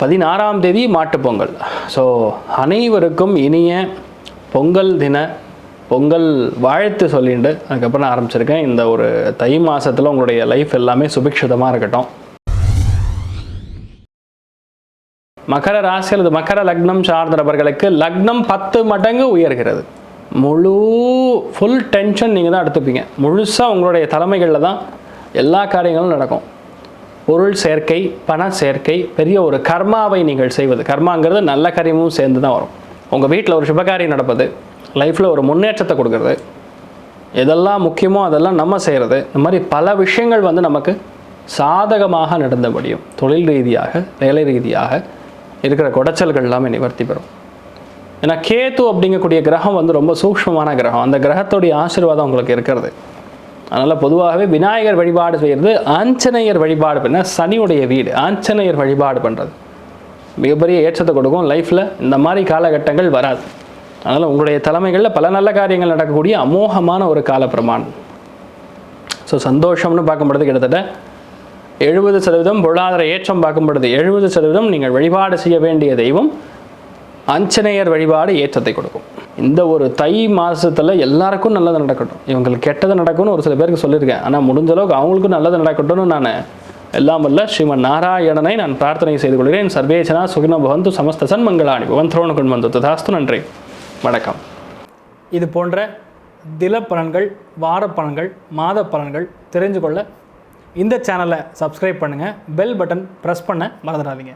பதினாறாம் தேதி மாட்டுப்பொங்கல் ஸோ அனைவருக்கும் இனிய பொங்கல் தின பொங்கல் வாழ்த்து சொல்லிட்டு அதுக்கப்புறம் நான் ஆரம்பிச்சிருக்கேன். இந்த ஒரு தை மாதத்தில் உங்களுடைய லைஃப் எல்லாமே சுபிக்ஷிதமாக இருக்கட்டும். மகர ராசி அல்லது மகர லக்னம் சார்ந்த நபர்களுக்கு லக்னம் பத்து மடங்கு உயர்கிறது. முழு ஃபுல் டென்ஷன் நீங்கள் தான் எடுத்துப்பீங்க. முழுசாக உங்களுடைய தலைமைகளில் தான் எல்லா காரியங்களும் நடக்கும். பொருள் சேர்க்கை பண சேர்க்கை பெரிய ஒரு கர்மாவை நீங்கள் செய்வது. கர்மாங்கிறது நல்ல காரியமும் சேர்ந்து தான் வரும். உங்கள் வீட்டில் ஒரு சுபகாரியம் நடப்பது லைஃப்பில் ஒரு முன்னேற்றத்தை கொடுக்கறது. எதெல்லாம் முக்கியமோ அதெல்லாம் நம்ம செய்கிறது இந்த மாதிரி பல விஷயங்கள் வந்து நமக்கு சாதகமாக நடந்த முடியும் தொழில் ரீதியாக வேலை ரீதியாக இருக்கிற குடைச்சல்கள் எல்லாமே நிவர்த்தி பெறும். ஏன்னா கேத்து அப்படிங்கக்கூடிய கிரகம் வந்து ரொம்ப சூக்ஷ்மமான கிரகம். அந்த கிரகத்துடைய ஆசீர்வாதம் உங்களுக்கு இருக்கிறது. அதனால் பொதுவாகவே விநாயகர் வழிபாடு செய்கிறது ஆஞ்சநேயர் வழிபாடு பண்ண சனியுடைய வீடு ஆஞ்சநேயர் வழிபாடு பண்ணுறது மிகப்பெரிய ஏற்றத்தை கொடுக்கும் லைஃப்பில் இந்த மாதிரி காலகட்டங்கள் வராது. அதனால் உங்களுடைய தலைமைகளில் பல நல்ல காரியங்கள் நடக்கக்கூடிய அமோகமான ஒரு காலப்பிரமாணம். ஸோ சந்தோஷம்னு பார்க்கும்பொழுது கிட்டத்தட்ட எழுபது சதவீதம் பொருளாதார ஏற்றம் பார்க்கும்பொழுது எழுபது சதவீதம் நீங்கள் வழிபாடு செய்ய வேண்டிய தெய்வம் ஆஞ்சநேயர் வழிபாடு ஏற்றத்தை கொடுக்கும். இந்த ஒரு தை மாதத்தில் எல்லாருக்கும் நல்லது நடக்கட்டும். இவங்களுக்கு கெட்டது நடக்கும்னு ஒரு சில பேருக்கு சொல்லியிருக்கேன். ஆனால் முடிஞ்ச அளவுக்கு அவங்களுக்கும் நல்லது நடக்கட்டும்னு நான் எல்லாம் வல்ல ஸ்ரீமன் நாராயணனை நான் பிரார்த்தனை செய்து கொள்கிறேன். சர்வேச்சனா சுகின பவந்து சமஸ்த சன்மங்களாணி பவன் துரோண குண்பந்து ததாஸ்து. நன்றி. வணக்கம். இது போன்ற தில பலன்கள் வார பலன்கள் மாத பலன்கள் தெரிஞ்சு கொள்ள இந்த சேனலை சப்ஸ்கிரைப் பண்ணுங்கள் பெல் பட்டன் ப்ரெஸ் பண்ண மறந்துடாதீங்க.